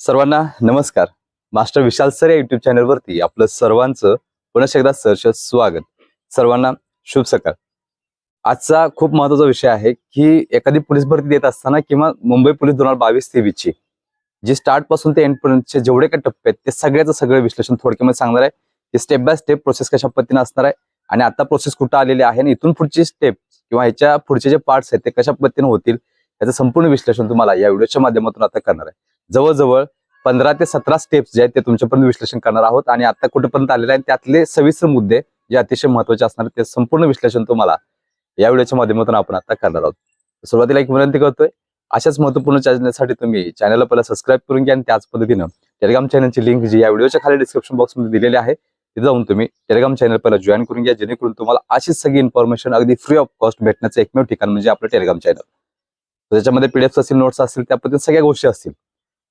सर्वांना नमस्कार. Master Vishal sir या युट्यूब चॅनलवरती आपलं सर्वांचं पुन्हा एकदा सहर्ष स्वागत. सर्वांना शुभ सकाळ. आजचा खूप महत्त्वाचा विषय आहे की एखादी पोलीस भरती देत असताना किंवा मुंबई पोलीस दोन हजार बावीस तेवीसची जी स्टार्टपासून ते एंडपर्यंतचे जेवढे काही टप्पे आहेत ते सगळ्याचं सगळं विश्लेषण थोडक्यामध्ये सांगणार आहे. की स्टेप बाय स्टेप प्रोसेस कशा पद्धतीने असणार आहे आणि आता प्रोसेस कुठं आलेली आहे आणि इथून पुढची स्टेप किंवा ह्याच्या पुढचे जे पार्ट्स आहेत ते कशा पद्धतीने होतील याचं संपूर्ण विश्लेषण तुम्हाला या व्हिडिओच्या माध्यमातून आता करणार आहे. जवळजवळ पंधरा ते सतरा स्टेप्स जे आहेत ते तुमच्यापर्यंत विश्लेषण करणार आहोत. आणि आता कुठेपर्यंत आलेले आहेत त्यातले सविस्तर मुद्दे जे अतिशय महत्त्वाचे असणार ते संपूर्ण विश्लेषण तुम्हाला या व्हिडिओच्या माध्यमातून आपण आता करणार आहोत. सुरुवातीला एक विनंती करतोय अशाच महत्त्वपूर्ण चॅनलसाठी तुम्ही चॅनलला पहिला सबस्क्राईब करून घ्या आणि त्याच पद्धतीनं टेलिग्राम चॅनलची लिंक जी या व्हिडिओच्या खाली डिस्क्रिप्शन बॉक्समध्ये दिलेली आहे तिथे जाऊन तुम्ही टेलिग्राम चॅनल पहिला जॉईन करून घ्या जेणेकरून तुम्हाला अशीच सगळी इन्फॉर्मेशन अगदी फ्री ऑफ कॉस्ट भेटण्याचं एकमेव ठिकाण म्हणजे आपलं टेलिग्राम चॅनल त्याच्यामध्ये पीडीएफ असतील नोट्स असतील त्या पद्धतीने सगळ्या गोष्टी असतील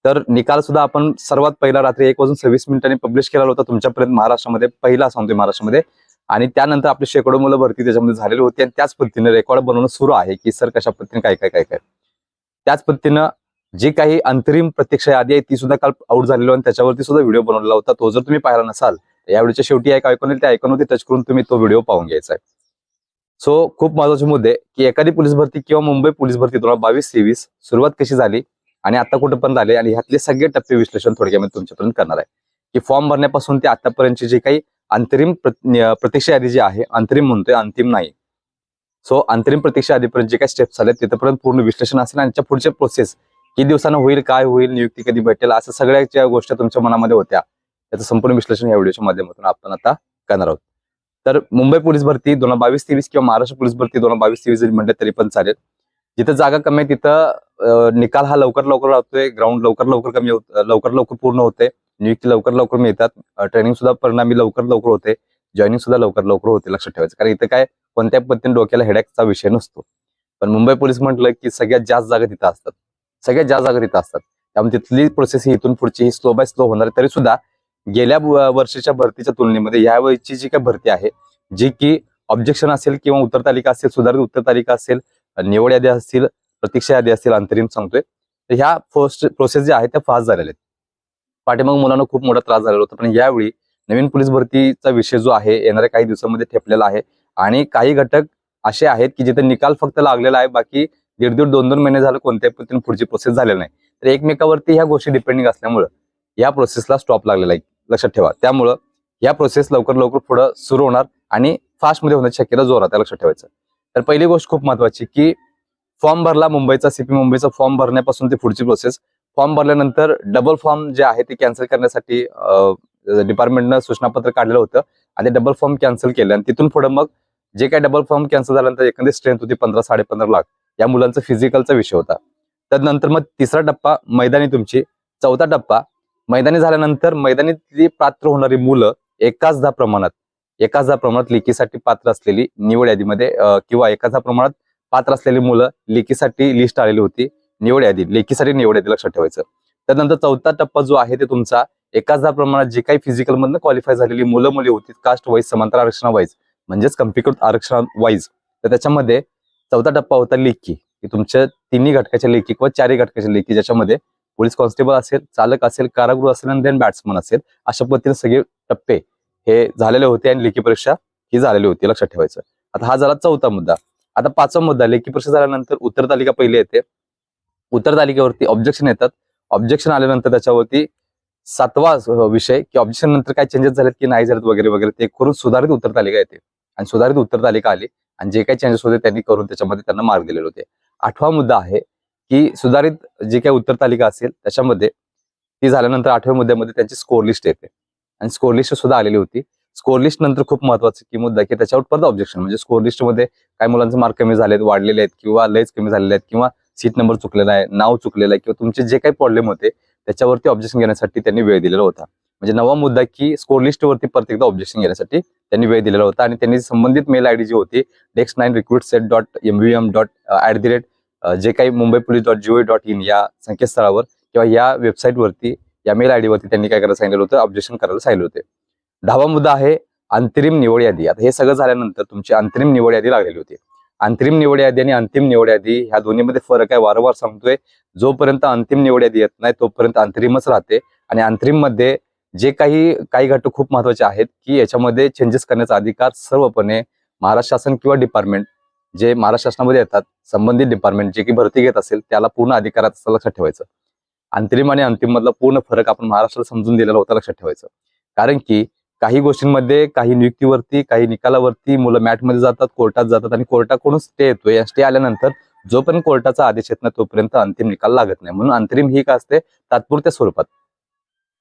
तर निकाल सुद्धा आपण सर्वात पहिला रात्री एक वाजून सव्वीस मिनिटांनी पब्लिश केला होता तुमच्यापर्यंत महाराष्ट्रामध्ये पहिला सांगतोय महाराष्ट्रामध्ये. आणि त्यानंतर आपली शेकडो मुलं भरती त्याच्यामध्ये झालेली होती आणि त्याच पद्धतीने रेकॉर्ड बनवणं सुरू आहे की सर कशा पद्धतीने काय काय काय काय. त्याच पद्धतीनं जी काही अंतरिम प्रत्यक्ष यादी आहे ती सुद्धा काल आउट झालेली आणि त्याच्यावरती सुद्धा व्हिडिओ बनवलेला होता. तो जर तुम्ही पाहिला नसाल या व्हिडिओच्या शेवटी एक ऐकून येईल त्या ऐकूनवरती टच करून तुम्ही तो व्हिडिओ पाहून घ्यायचा आहे. सो खूप महत्त्वाचे मुद्दे की एखादी पोलीस भरती किंवा मुंबई पोलीस भरती दोन हजार बावीस तेवीस सुरुवात कशी झाली? आणि आता कुठं पण झाले आणि ह्यातले सगळे टप्पे विश्लेषण थोडक्यामध्ये तुमच्यापर्यंत करणार आहे. की फॉर्म भरण्यापासून ते आतापर्यंतची जी काही अंतरिम प्रतीक्षा यादी जी आहे अंतरिम म्हणतोय अंतिम नाही. सो अंतरिम प्रतीक्षा यादीपर्यंत जे काही स्टेप्स आले तिथपर्यंत पूर्ण विश्लेषण असेल आणि त्याच्या पुढचे प्रोसेस किती दिवसानं होईल काय होईल नियुक्ती कधी भेटेल असं सगळ्या ज्या गोष्टी तुमच्या मनामध्ये होत्या. त्याचं संपूर्ण विश्लेषण या व्हिडिओच्या माध्यमातून आपण आता करणार आहोत. तर मुंबई पोलीस भरती दोन हजार बावीस तेवीस किंवा महाराष्ट्र पोलीस भरती दोन हजार बावीस तेवीस जरी म्हटलं तरी पण चालेल. जिथं जागा कमी आहे तिथं निकाल हा लवकर लवकर राहतोय ग्राउंड लवकर लवकर कमी होत लवकर लवकर पूर्ण होते नियुक्ती लवकर लवकर मिळतात ट्रेनिंग सुद्धा परिणामी लवकर लवकर होते जॉईनिंग सुद्धा लवकर लवकर होते लक्षात ठेवायचं. कारण इथं काय कोणत्या पद्धतीने डोक्याला हेडॅकचा विषय नसतो. पण मुंबई पोलीस म्हटलं की सगळ्यात जास्त जागा तिथं असतात. सगळ्यात जास्त जागा तिथं असतात. त्यामुळे तिथली प्रोसेस ही इथून पुढची ही स्लो बाय स्लो होणार तरी सुद्धा गेल्या वर्षीच्या भरतीच्या तुलनेमध्ये यावेळीची जी काही भरती आहे जी की ऑब्जेक्शन असेल किंवा उत्तर तालिका असेल सुधारित उत्तर तालिका असेल निवड यादी असतील प्रतीक्षा यादी असतील अंतरिम सांगतोय. तर ह्या फर्स्ट प्रोसेस ज्या आहेत त्या फास्ट झालेल्या आहेत. पाठीमाग मुलांना खूप मोठा त्रास झालेला होता पण यावेळी नवीन पोलीस भरतीचा विषय जो आहे येणाऱ्या काही दिवसांमध्ये ठेपलेला आहे. आणि काही घटक असे आहेत की जिथे निकाल फक्त लागलेला आहे बाकी दीड दीड दोन दोन महिने झालं कोणत्याही पद्धतीने पुढची प्रोसेस झालेली नाही. तर एकमेकावरती ह्या गोष्टी डिपेंडिंग असल्यामुळं या प्रोसेसला स्टॉप लागलेला आहे. लक्षात ठेवा. त्यामुळं या प्रोसेस लवकर लवकर पुढं सुरू होणार आणि फास्टमध्ये होण्याची शक्यता जोरात आहे लक्षात ठेवायचं. तर पहिली गोष्ट खूप महत्वाची की फॉर्म भरला मुंबईचा सीपी मुंबईचा फॉर्म भरण्यापासून ते पुढची प्रोसेस फॉर्म भरल्यानंतर डबल फॉर्म जे आहे ते कॅन्सल करण्यासाठी डिपार्टमेंटनं सूचनापत्र काढलेलं होतं आणि डबल फॉर्म कॅन्सल केलं. आणि तिथून पुढे मग जे काही डबल फॉर्म कॅन्सल झाल्यानंतर एकंदर स्ट्रेंथ होती पंधरा साडेपंधरा लाख. या मुलांचा फिजिकलचा विषय होता. त्यानंतर मग तिसरा टप्पा मैदानी तुमची. चौथा टप्पा मैदानी झाल्यानंतर मैदानी पात्र होणारी मुलं एकाच दहा प्रमाणात. एकाच दहा प्रमाणात लेखीसाठी पात्र असलेली निवड यादीमध्ये किंवा एकाच दहा प्रमाणात पात्र असलेली मुलं लेखीसाठी लिस्ट आलेली होती निवड यादी लेखीसाठी निवड यादी लक्षात ठेवायचं. त्यानंतर चौथा टप्पा जो आहे ते तुमचा एकाच दहा प्रमाणात जे काही फिजिकल मधनं क्वालिफाय झालेली मुलं मुली होती कास्ट वाईज समांतर आरक्षण वाईज म्हणजेच कम्प्युटर आरक्षण वाईज तर त्याच्यामध्ये चौथा टप्पा होता लेखी. की तुमच्या तिन्ही घटकाच्या लेखी किंवा चारही घटकाच्या लेखी ज्याच्यामध्ये पोलीस कॉन्स्टेबल असेल चालक असेल कारागृह असेल आणि देन बॅट्समन असेल अशा पद्धतीने सगळे टप्पे हे झालेले होते आणि लेखी परीक्षा ही झालेली होती लक्षात ठेवायचं. आता हा झाला चौथा मुद्दा. आता पाचवा मुद्दा लेखी परीक्षा झाल्यानंतर उत्तर तालिका पहिली येते. उत्तर तालिकेवरती ऑब्जेक्शन येतात. ऑब्जेक्शन आल्यानंतर त्याच्यावरती सातवा विषय की ऑब्जेक्शन नंतर काय चेंजेस झालेत की नाही झालेत वगैरे वगैरे ते करून सुधारित उत्तर तालिका येते. आणि सुधारित उत्तर तालिका आली आणि जे काही चेंजेस होते त्यांनी करून त्याच्यामध्ये त्यांना मार्क दिलेले होते. आठवा मुद्दा आहे की सुधारित जी काही उत्तर तालिका असेल त्याच्यामध्ये ती झाल्यानंतर आठव्या मुद्द्यामध्ये त्यांची स्कोर लिस्ट येते. आणि स्कोर लिस्ट सुद्धा आलेली होती. स्कोर लिस्ट नंतर खूप महत्वाचं की मुद्दा की त्याच्यावर परत ऑब्जेक्शन म्हणजे स्कोर लिस्टमध्ये काही मुलांचे मार्क कमी झालेत वाढलेले आहेत किंवा लयच कमी झालेले आहेत किंवा सीट नंबर चुकलेला आहे नाव चुकलेलं आहे किंवा तुमचे जे काही प्रॉब्लेम होते त्याच्यावरती ऑब्जेक्शन घेण्यासाठी त्यांनी वेळ दिलेला होता. म्हणजे नवा मुद्दा की स्कोर लिस्ट वरती परत एकदा ऑब्जेक्शन घेण्यासाठी त्यांनी वेळ दिलेला होता आणि त्यांनी संबंधित मेल आयडी जी होती dex nine recruit set dot MVM dot at the rate जे काही Mumbai police dot GO dot in या संकेतस्थळावर किंवा या वेबसाईटवरती या मेल आयडी वरती त्यांनी काय करायला सांगितलं होतं? ऑब्जेक्शन करायला सांगितले होते. दहावा मुद्दा आहे अंतरिम निवड यादी. आता हे सगळं झाल्यानंतर तुमची अंतरिम निवड यादी लागलेली होती. अंतरिम निवड यादी आणि अंतिम निवड यादी ह्या दोन्हीमध्ये फरक आहे. वारंवार सांगतोय जोपर्यंत अंतिम निवड यादी येत नाही तोपर्यंत अंतरिमच राहते. आणि अंतरिममध्ये जे काही काही घटक खूप महत्त्वाचे आहेत की याच्यामध्ये चेंजेस करण्याचा अधिकार सर्वपणे महाराष्ट्र शासन किंवा डिपार्टमेंट जे महाराष्ट्र शासनामध्ये येतात संबंधित डिपार्टमेंट जे की भरती घेत असेल त्याला पूर्ण अधिकारात लक्षात ठेवायचं. अंतरिम आणि अंतिम मधला पूर्ण फरक आपण महाराष्ट्राला समजून दिलेला होता लक्षात ठेवायचं. कारण की काही गोष्टींमध्ये काही नियुक्तीवरती काही निकालावरती मुलं मॅटमध्ये जातात कोर्टात जातात आणि कोर्टाकडून स्टे येतो या स्टे आल्यानंतर जोपर्यंत कोर्टाचा आदेश येत नाही तोपर्यंत अंतिम निकाल लागत नाही. म्हणून अंतरिम ही का असते तात्पुरत्या स्वरूपात.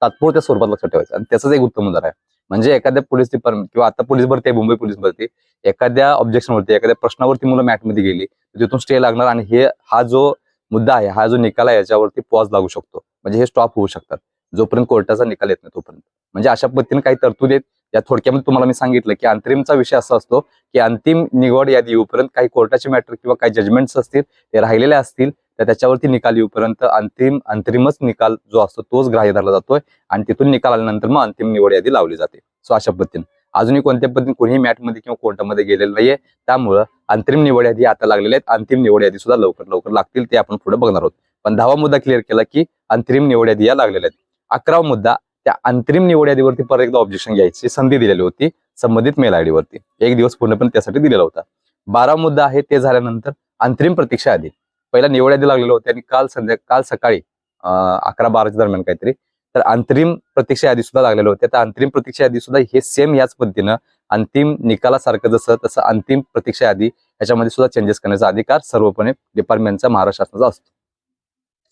तात्पुरत्या स्वरूपात लक्षात ठेवायचं. आणि त्याचंच एक उत्तम उदाहरण आहे. म्हणजे एखाद्या पोलीस डिपार्टमेंट किंवा आता पोलीस भरती आहे मुंबई पोलीस भरती. एखाद्या ऑब्जेक्शनवरती एखाद्या प्रश्नावरती मुलं मॅटमध्ये गेली तिथून स्टे लागणार. आणि हे हा जो मुद्दा आहे हा जो निकाल आहे याच्यावरती पॉज लागू शकतो. म्हणजे हे स्टॉप होऊ शकतात. जोपर्यंत कोर्टाचा निकाल येत नाही तोपर्यंत. म्हणजे अशा पद्धतीने काही तरतूद आहेत. या थोडक्यामध्ये तुम्हाला मी सांगितलं की अंतरिमचा विषय असा असतो की अंतिम निवड यादी येऊपर्यंत काही कोर्टाचे मॅटर किंवा काही जजमेंट्स असतील ते राहिलेले असतील तर त्याच्यावरती निकाल येऊपर्यंत अंतिम अंतरिमच निकाल जो असतो तोच ग्राह्य धरला जातोय आणि तिथून निकाल आल्यानंतर मग अंतिम निवड यादी लावली जाते. सो अशा पद्धतीने. अजूनही कोणत्या पद्धतीने कोणीही मॅटमध्ये किंवा कोर्टामध्ये गेलेलं नाहीये. त्यामुळं अंतिम निवड यादी आता लागलेल्या आहेत. अंतिम निवड यादी सुद्धा लवकर लवकर लागतील ते आपण पुढे बघणार आहोत. पण दहावा मुद्दा क्लिअर केला की अंतरिम निवड यादी या लागलेल्या आहेत. अकरावा मुद्दा त्या अंतरिम निवड यादीवरती परत एकदा ऑब्जेक्शन घ्यायची संधी दिलेली होती संबंधित मेल आयडी वरती. एक दिवस पूर्णपणे त्यासाठी दिलेला होता. बारा मुद्दा आहे ते झाल्यानंतर अंतरिम प्रतीक्षा यादी. पहिला निवड यादी लागलेलं होती आणि काल संध्या काल सकाळी अं, अकरा बाराच्या दरम्यान काहीतरी तर अंतरिम प्रतीक्षा यादी सुद्धा लागलेलं होते त्या अंतरिम प्रतीक्षा यादी सुद्धा हे सेम याच पद्धतीनं अंतिम निकालासारखं जसं तसं अंतिम प्रतीक्षा यादी याच्यामध्ये सुद्धा चेंजेस करण्याचा अधिकार सर्वपणे डिपार्टमेंटचा महाराष्ट्र शासनाचा असतो.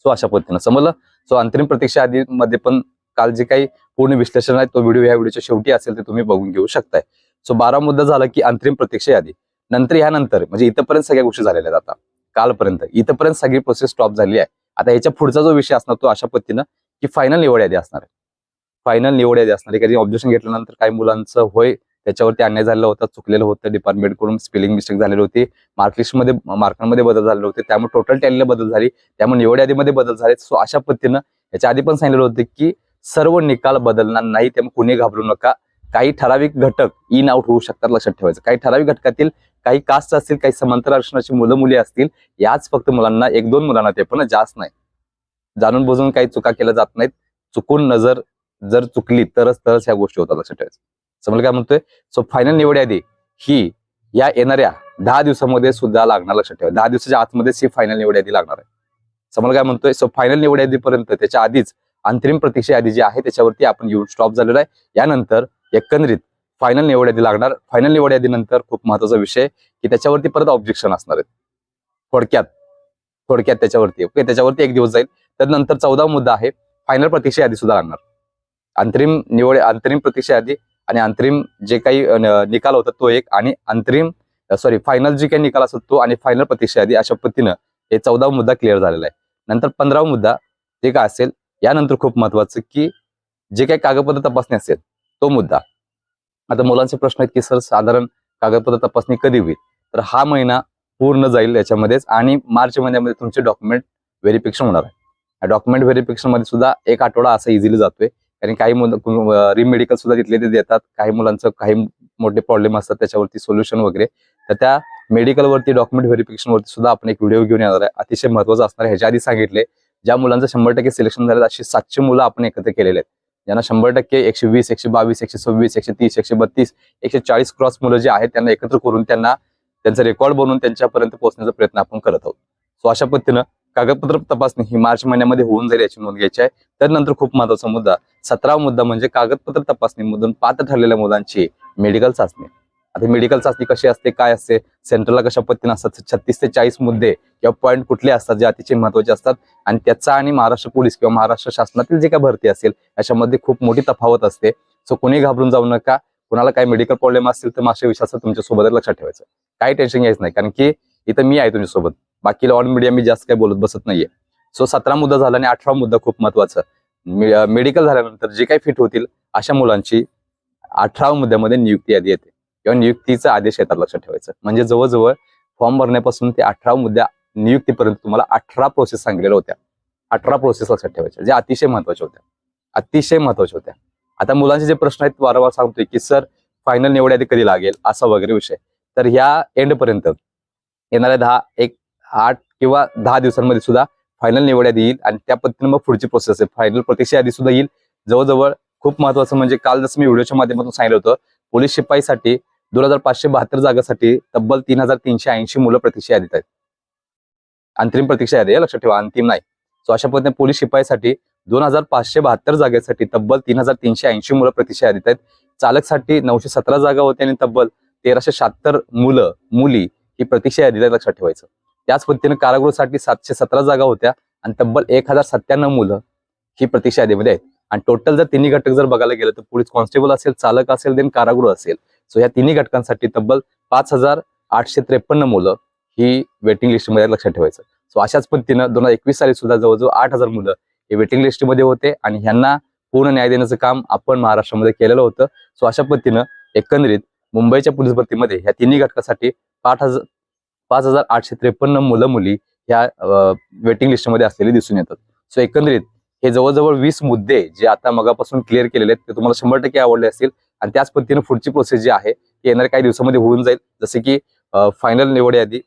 सो अशा पद्धतीनं समजलं? सो अंतरिम प्रतीक्षा यादीमध्ये पण काल जे काही पूर्ण विश्लेषण आहे तो व्हिडिओ ह्या व्हिडिओच्या शेवटी असेल ते तुम्ही बघून घेऊ शकताय. सो बारा मुद्दा झाला की अंतरिम प्रतीक्षा यादी. नंतर ह्यानंतर म्हणजे इथपर्यंत सगळ्या गोष्टी झालेल्या आहेत आता. कालपर्यंत. इथपर्यंत सगळी प्रोसेस स्टॉप झाली आहे. आता याच्या पुढचा जो विषय असणार तो अशा पद्धतीनं की फायनल निवड यादी असणार आहे. फायनल निवड यादी असणार आहे. कधी ऑब्जेक्शन घेतल्यानंतर काही मुलांचं होय त्याच्यावरती अन्याय झालेला होता चुकलेलं होतं डिपार्टमेंटकडून स्पेलिंग मिस्टेक झालेली होती मार्कलिस्टमध्ये मार्कांमध्ये बदल झालेले होते त्यामुळे टोटल टॅलीला बदल झाली त्यामुळे निवड यादीमध्ये बदल झाले. सो अशा पद्धतीनं याच्या आधी पण सांगितलेलं होतं की सर्व निकाल बदलणार नाही त्यामुळे कुणी घाबरू नका. काही ठराविक घटक इन आउट होऊ शकतात लक्षात ठेवायचं. काही ठराविक घटकातील काही कास्ट असतील काही समांतर आरक्षणाची मुलं मुली असतील याच फक्त मुलांना एक दोन मुलांना ते पण जास्त नाही. जाणून बुजून काही चुका केल्या जात नाहीत. चुकून नजर जर चुकली तरच तरच ह्या गोष्टी होतात लक्षात ठेवायचं. समजलं काय म्हणतोय? सो फायनल निवड यादी. ही या येणाऱ्या दहा दिवसामध्ये सुद्धा लागणार लक्षात ठेवा. दहा दिवसाच्या आतमध्येच ही फायनल निवड यादी लागणार आहे. समजलं काय म्हणतोय? सो फायनल निवड यादीपर्यंत त्याच्या आधीच अंतरिम प्रतीक्षा यादी जी आहे त्याच्यावरती आपण येऊन स्टॉप झालेला आहे. यानंतर एकंदरीत फायनल निवड यादी लागणार. फायनल निवड यादीनंतर खूप महत्त्वाचा विषय की त्याच्यावरती परत ऑब्जेक्शन असणार आहेत. थोडक्यात थोडक्यात त्याच्यावरती. ओके त्याच्यावरती एक दिवस जाईल. त्यानंतर चौदा मुद्दा आहे फायनल प्रतीक्षा यादी सुद्धा लागणार. अंतरिम निवड अंतरिम प्रतीक्षा यादी आणि अंतरिम जे काही निकाल होता तो एक आणि अंतरिम सॉरी फायनल जे काही निकाल असतो तो आणि फायनल प्रतीक्षा यादी अशा पद्धतीनं हे चौदा मुद्दा क्लिअर झालेला आहे. नंतर पंधरावा मुद्दा जे काय असेल. यानंतर खूप महत्वाचं की जे काही कागदपत्र तपासणी असेल तो मुद्दा. आता मुलांचे प्रश्न आहेत की सर साधारण कागदपत्र तपासणी कधी होईल? तर हा महिना पूर्ण जाईल याच्यामध्येच आणि मार्च महिन्यामध्ये तुमचे डॉक्युमेंट व्हेरिफिकेशन होणार आहे. डॉक्युमेंट व्हेरिफिकेशनमध्ये सुद्धा एक आठवडा असा इझिली जातोय. कारण काही मुलं रिमेडिकल सुद्धा घेतले ते देतात. काही मुलांचं काही मोठे प्रॉब्लेम असतात त्याच्यावरती सोल्युशन वगैरे. तर त्या मेडिकल वरती डॉक्युमेंट व्हेरिफिकेशन वरती सुद्धा आपण एक व्हिडिओ घेऊन येणार आहे. अतिशय महत्वाचं असणार आहे. ह्याच्या आधी सांगितले ज्या मुलांचं शंभर टक्के सिलेक्शन झालं अशी सातशे मुलं आपण एकत्र केलेले आहेत. ज्यांना शंभर टक्के एकशे वीस एकशे बावीस एकशे सव्वीस एकशे तीस एकशे बत्तीस एकशे चाळीस क्रॉस मुलं जे आहेत त्यांना एकत्र करून त्यांना त्यांचा रेकॉर्ड बनवून त्यांच्यापर्यंत पोहोचण्याचा प्रयत्न आपण करत आहोत. सो अशा पद्धतीनं कागदपत्र तपासणी ही मार्च महिन्यामध्ये होऊन जाईल याची नोंद घ्यायची आहे. त्यानंतर खूप महत्त्वाचा मुद्दा सतरावा मुद्दा म्हणजे कागदपत्र तपासणीमधून पात्र ठरलेल्या मुलांची मेडिकल चाचणी. आता मेडिकल चाचणी कशी असते काय असते सेंट्रलला कशा पद्धतीने असतात छत्तीस ते चाळीस मुद्दे किंवा पॉईंट कुठले असतात जे अतिशय महत्त्वाचे असतात. आणि त्याचा आणि महाराष्ट्र पोलीस किंवा महाराष्ट्र शासनातील जे काय भरती असेल याच्यामध्ये खूप मोठी तफावत असते. सो कोणी घाबरून जाऊ नका. कुणाला काही मेडिकल प्रॉब्लेम असतील तर मागच्या विषयाचं तुमच्या सोबतच लक्षात ठेवायचं. काही टेन्शन घ्यायचं नाही. कारण की इथं मी आहे तुमच्यासोबत. बाकी ऑन मीडिया मी जास्त काही बोलत बसत नाहीये. सो सतरा मुद्दा झाला आणि अठरा मुद्दा खूप महत्त्वाचा. मेडिकल झाल्यानंतर जे काही फिट होतील अशा मुलांची अठरा मुद्द्यामध्ये नियुक्ती यादी येते. किंवा नियुक्तीचा आदेश येतात लक्षात ठेवायचं. म्हणजे जवळजवळ फॉर्म भरण्यापासून ते अठरा मुद्द्या नियुक्तीपर्यंत तुम्हाला अठरा प्रोसेस सांगितलेल्या होत्या. अठरा प्रोसेस लक्षात ठेवायच्या. ज्या अतिशय महत्त्वाच्या होत्या. अतिशय महत्त्वाच्या होत्या. आता मुलांचे जे प्रश्न आहेत वारंवार सांगतोय की सर फायनल निवड यादी कधी लागेल? असा वगैरे विषय. तर ह्या एंड पर्यंत येणाऱ्या दहा एक आठ किंवा दहा दिवसांमध्ये सुद्धा फायनल निवड यादी येईल आणि त्या पद्धतीने मग पुढची प्रोसेस आहे. फायनल प्रतीक्षा यादी सुद्धा येईल. जवळजवळ खूप महत्वाचं म्हणजे काल जसं मी व्हिडिओच्या माध्यमातून सांगितलं होतं पोलीस शिपाईसाठी दोन हजार पाचशे बहात्तर जागासाठी तब्बल तीन हजार तीनशे ऐंशी मुलं प्रतीक्षा यादीत आहेत. अंतरिम प्रतीक्षा यादी आहे, लक्षात ठेवा अंतिम नाही. सो अशा पद्धतीने पोलीस शिपाईसाठी दोन हजार पाचशे बहात्तर जागेसाठी तब्बल तीन हजार तीनशे ऐंशी मुलं प्रतीक्षा यादीत आहेत. चालकसाठी नऊशे सतरा जागा होत्या आणि तब्बल तेराशे शहात्तर मुलं मुली ही प्रतीक्षा यादीत आहेत, लक्षात ठेवायचं. त्याच पद्धतीने कारागृहासाठी सातशे सतरा जागा होत्या आणि तब्बल एक हजार सत्त्याण्णव मुलं ही प्रतीक्षा यादीमध्ये आहेत. आणि टोटल जर तिन्ही घटक जर बघायला गेलं तर पोलीस कॉन्स्टेबल असेल चालक असेल देन कारागृह असेल. सो या तिन्ही घटकांसाठी तब्बल पाच हजार आठशे त्रेपन्न मुलं ही वेटिंग लिस्टमध्ये लक्षात ठेवायचं. सो अशाच पद्धतीनं दोन हजार एकवीस साली सुद्धा जवळजवळ आठ हजार मुलं हे वेटिंग लिस्टमध्ये होते आणि ह्यांना पूर्ण न्याय देण्याचं काम आपण महाराष्ट्रामध्ये केलेलं होतं. सो अशा पद्धतीनं एकंदरीत मुंबईच्या पोलीस भरतीमध्ये ह्या तिन्ही घटकासाठी पाच हजार पाच हजार आठशे त्रेपन्न मुलं मुली ह्या वेटिंग लिस्टमध्ये असलेली दिसून येतात. सो एकंदरीत हे जवळजवळ वीस मुद्दे जे आता मगापासून क्लिअर केलेले आहेत ते तुम्हाला शंभर टक्के आवडले असतील. आणि त्याच पद्धतीने पुढची प्रोसेस जी आहे ती येणाऱ्या काही दिवसामध्ये होऊन जाईल. जसे की फायनल निवड यादी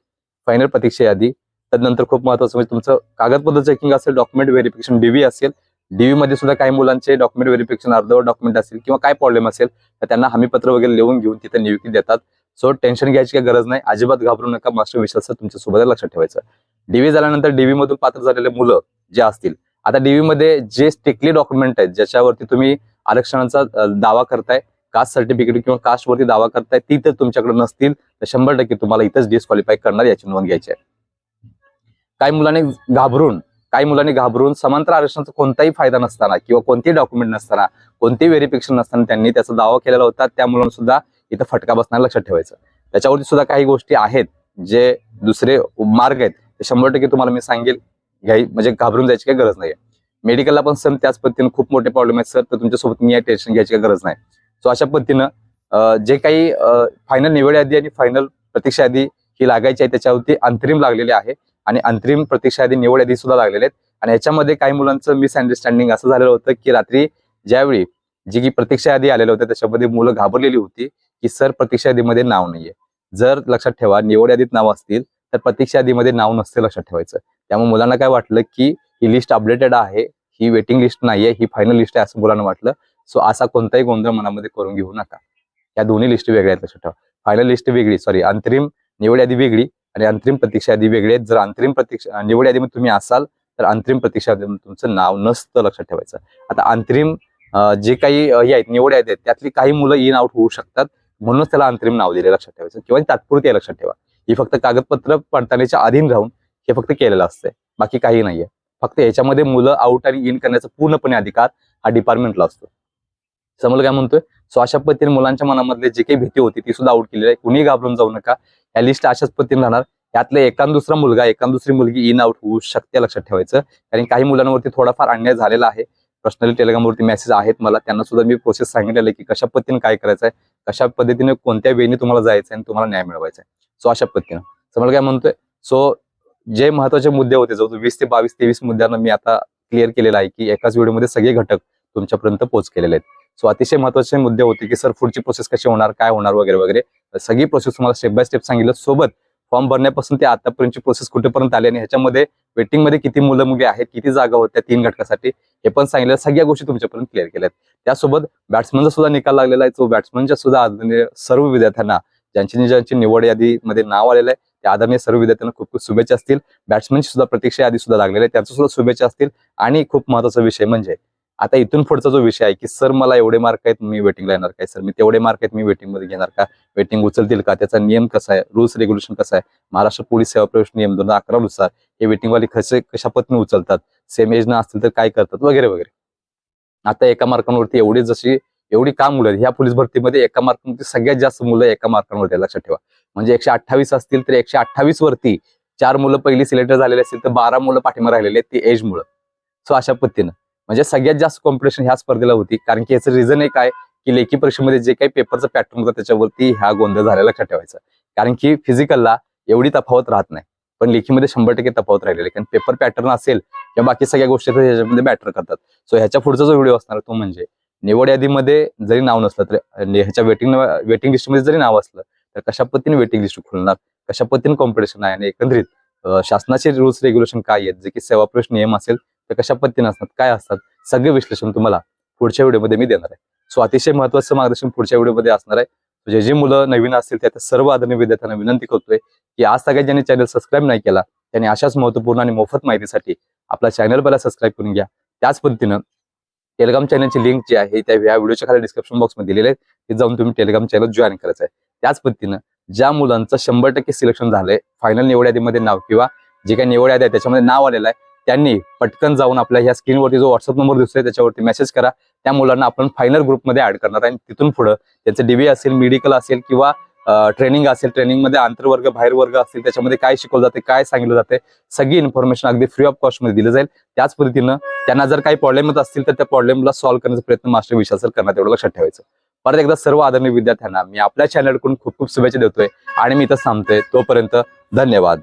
फायनल प्रतीक्षा यादी. त्यानंतर खूप महत्वाचं म्हणजे तुमचं कागदपत्र चेकिंग असेल डॉक्युमेंट व्हेरिफिकेशन डीव्ही असेल. डीव्ही मध्ये सुद्धा काही मुलांचे डॉक्युमेंट व्हेरिफिकेशन अर्धवट डॉक्युमेंट असेल किंवा काय प्रॉब्लेम असेल तर त्यांना हमीपत्र वगैरे लिहून घेऊन तिथे नियुक्ती देतात. सो टेन्शन घ्यायची काही गरज नाही. अजिबात घाबरू नका. मास्टर विशाल सर तुमच्यासोबत लक्षात ठेवायचं. डीव्ही झाल्यानंतर डीव्ही मधून पात्र झालेले मुलं जे असतील आता डीव्ही मध्ये जे स्ट्रिक्टली डॉक्युमेंट आहेत ज्याच्यावरती तुम्ही आरक्षणाचा दावा करताय कास्ट सर्टिफिकेट किंवा कास्ट वरती दावा करताय ती तर तुमच्याकडे नसतील तर शंभर टक्के तुम्हाला इथंच डिस्क्वालिफाय करणार याची नोंद घ्यायची आहे. काही मुलांनी घाबरून काही मुलांनी घाबरून समांतर आरक्षणाचा कोणताही फायदा नसताना किंवा कोणतेही डॉक्युमेंट नसताना कोणतेही व्हेरिफिकेशन नसताना त्यांनी त्याचा दावा केलेला होता. त्या मुलांना सुद्धा इथं फटका बसणार लक्षात ठेवायचं. त्याच्यावरती सुद्धा काही गोष्टी आहेत जे दुसरे मार्ग आहेत. ते शंभर टक्के तुम्हाला मी सांगेल. घ्याई म्हणजे घाबरून जायची काही गरज नाही मेडिकलला पण सर त्याच पद्धतीने खूप मोठे प्रॉब्लेम आहेत सर तर तुमच्यासोबत मी टेन्शन घ्यायची काही गरज नाही. सो अशा पद्धतीनं जे काही फायनल निवड यादी आणि फायनल प्रतीक्षा यादी ही लागायची आहे त्याच्यावरती अंतरिम लागलेली आहे आणि अंतरिम प्रतीक्षा यादी निवड यादी सुद्धा लागलेले आहेत. आणि याच्यामध्ये काही मुलांचं मिसअंडरस्टँडिंग असं झालेलं होतं की रात्री ज्यावेळी जी की प्रतीक्षा यादी आलेल्या होत्या त्याच्यामध्ये मुलं घाबरलेली होती. की सर प्रतीक्षा यादीमध्ये नाव नाहीये. जर लक्षात ठेवा निवड यादीत नाव असतील तर प्रतीक्षा यादीमध्ये नाव नसते लक्षात ठेवायचं. त्यामुळे मुलांना काय वाटलं की ही लिस्ट अपडेटेड आहे ही वेटिंग लिस्ट नाहीये ही फायनल लिस्ट आहे असं मुलांना वाटलं. सो असा कोणताही गोंधळ मनामध्ये करून घेऊ नका. या दोन्ही लिस्ट वेगळ्या आहेत लक्षात ठेवा. फायनल लिस्ट वेगळी सॉरी अंतरिम निवड यादी वेगळी आणि अंतरिम प्रतीक्षा यादी वेगळी आहेत. जर अंतरिम प्रतीक्षा निवड यादीमध्ये तुम्ही असाल तर अंतरिम प्रतीक्षा तुमचं नाव नसतं लक्षात ठेवायचं. आता अंतरिम जे काही हे आहेत निवड यादी आहेत त्यातली काही मुलं इन आउट होऊ शकतात. म्हणूनच त्याला अंतरिम नाव दिले लक्षात ठेवायचं. किंवा तात्पुरते लक्षात ठेवा. ही फक्त कागदपत्र पडताळणीच्या अधीन राहून हे फक्त केलेलं असतंय. बाकी काही नाहीये. फक्त याच्यामध्ये मुलं आउट आणि इन करण्याचा पूर्णपणे अधिकार हा डिपार्टमेंटला असतो. समोर काय म्हणतोय? सो अशा पद्धतीने मुलांच्या मनामधले जे काही भीती होती ती सुद्धा आउट केलेली आहे. कुणीही घाबरून जाऊ नका. या लिस्ट अशाच पद्धतीने राहणार. यातले एकान दुसरा मुलगा एकान दुसरी मुलगी इन आउट होऊ शकते लक्षात ठेवायचं. कारण काही मुलांवरती थोडाफार अन्याय झालेला आहे. पर्सनली टेलिग्रामवरती मेसेज आहेत मला. त्यांना सुद्धा मी प्रोसेस सांगितलेलं आहे की कशा पद्धतीने काय करायचं आहे कशा पद्धतीने कोणत्या वेळी तुम्हाला जायचं आहे आणि तुम्हाला न्याय मिळवायचा आहे सो अशा पद्धतीनं. समजा काय म्हणतोय सो जे महत्त्वाचे मुद्दे होते जवळजवळ वीस ते बावीस तेवीस मुद्द्यांना मी आता क्लिअर केलेलं आहे की एकाच व्हिडिओमध्ये सगळे घटक तुमच्यापर्यंत पोहोच केलेले आहेत. सो अतिशय महत्त्वाचे मुद्दे होते की सर पुढची प्रोसेस कशी होणार काय होणार वगैरे वगैरे. सगळी प्रोसेस तुम्हाला स्टेप बाय स्टेप सांगितलं. सोबत फॉर्म भरण्यापासून ते आतापर्यंतची प्रोसेस कुठेपर्यंत आली आणि ह्याच्यामध्ये वेटिंगमध्ये किती मुलं मुली आहेत किती जागा होत्या तीन घटकासाठी हे पण सांगितलं. सगळ्या गोष्टी तुमच्यापर्यंत क्लिअर केल्या आहेत. त्यासोबत बॅट्समनचा सुद्धा निकाल लागलेला आहे. तो बॅट्समनच्या सुद्धा आदरणीय सर्व विद्यार्थ्यांना ज्यांची ज्यांची निवड यादीमध्ये नाव आलेलं आहे त्या आदरणीय सर्व विद्यार्थ्यांना खूप खूप शुभेच्छा असतील. बॅट्समनची सुद्धा प्रतीक्षा यादी सुद्धा लागलेली आहे त्याचं सुद्धा शुभेच्छा असतील. आणि खूप महत्त्वाचा विषय म्हणजे आता इथून पुढचा जो विषय आहे की सर मला एवढे मार्क आहेत मी वेटिंगला येणार काय? सर मी तेवढे मार्क आहेत मी वेटिंगमध्ये घेणार का? वेटिंग उचलतील का? त्याचा नियम कसा आहे? रूल्स रेग्युलेशन कसा आहे? महाराष्ट्र पोलीस सेवा प्रवेश नियम दोन हजार अकरा नुसार हे वेटिंगवाले कसे कशा पत्नी उचलतात? सेम एज न असतील तर काय करतात? वगैरे वगैरे. आता एका मार्कांवरती एवढी जशी एवढी का मुलं आहेत? ह्या पोलीस भरतीमध्ये एका मार्कांवरती सगळ्यात जास्त मुलं एका मार्कांवरती लक्षात ठेवा. म्हणजे एकशे अठ्ठावीस असतील तर एकशे अठ्ठावीस वरती चार मुलं पहिली सिलेक्टर झालेली असतील तर बारा मुलं पाठीमा राहिलेले आहेत ती एज मुलं सो अशा पद्धतीनं. म्हणजे सगळ्यात जास्त कॉम्पिटिशन ह्या स्पर्धेला होती. कारण की याचं रिझन एक आहे की लेखी परीक्षेमध्ये जे काही पेपरचं पॅटर्न होतं त्याच्यावरती ह्या गोंधळ झालेला लक्षात ठेवायचा कारण की फिजिकलला एवढी तफावत राहत नाही. पण लेखीमध्ये शंभर टक्के तफावत राहिलेली कारण पेपर पॅटर्न असेल किंवा बाकी सगळ्या गोष्टी ह्याच्यामध्ये बॅटर करतात. सो ह्याच्या पुढचा जो व्हिडिओ असणार तो म्हणजे निवड यादीमध्ये जरी नाव नसलं तरी ह्याच्या वेटिंग वेटिंग लिस्टमध्ये जरी नाव असलं तर कशा पद्धतीने वेटिंग लिस्ट खुलणार? कशा पद्धतीने कॉम्पिटिशन आहे? आणि एकंदरीत शासनाचे रूल्स रेग्युलेशन काय आहेत? जे की सेवा प्रवेश नियम असेल त्या कशा पद्धतीने असतात? काय असतात? सगळे विश्लेषण तुम्हाला पुढच्या व्हिडिओमध्ये मी देणार आहे. सो अतिशय महत्वाचं मार्गदर्शन पुढच्या व्हिडिओमध्ये असणार आहे. जे जे मुलं नवीन असतील त्या सर्व आदरणीय विद्यार्थ्यांना विनंती करतोय की आज सगळ्यात ज्यांनी चॅनल सबस्क्राईब नाही केला त्यांनी अशाच महत्त्वपूर्ण आणि मोफत माहितीसाठी आपला चॅनल पहिला सबस्क्राईब करून घ्या. त्याच पद्धतीनं टेलिग्राम चॅनलची लिंक जी आहे त्या या व्हिडिओच्या खाली डिस्क्रिप्शन बॉक्समध्ये दिलेली आहे ते जाऊन तुम्ही टेलिग्राम चॅनल जॉईन करायचं आहे. त्याच पद्धतीनं ज्या मुलांचं शंभर टक्के सिलेक्शन झालंय फायनल निवड यादीमध्ये नाव किंवा जे काही निवड यादी आहे त्याच्यामध्ये नाव आलेलं आहे त्यांनी पटकन जाऊन आपल्या ह्या स्क्रीनवरती जो व्हॉट्सअप नंबर दिसतोय त्याच्यावरती मेसेज करा. त्या मुलांना आपण फायनल ग्रुपमध्ये ऍड करणार आहे. आणि तिथून पुढं त्यांचं डीबी असेल मेडिकल असेल किंवा ट्रेनिंग असेल ट्रेनिंगमध्ये आंतरवर्ग बाहेर वर्ग असतील त्याच्यामध्ये काय शिकवलं जाते काय सांगितलं जाते सगळी इन्फॉर्मेशन अगदी फ्री ऑफ कॉस्टमध्ये दिलं जाईल. त्याच पद्धतीनं त्यांना जर काही प्रॉब्लेम येत असतील तर त्या प्रॉब्लेमला सॉल्व्ह करण्याचा प्रयत्न मास्टर विषय असेल करण्यात एवढं लक्षात ठेवायचं. परत एकदा सर्व आदरणीय विद्यार्थ्यांना मी आपल्या चॅनलकडून खूप खूप शुभेच्छा देतोय. आणि मी इथं थांबतोय. तोपर्यंत धन्यवाद.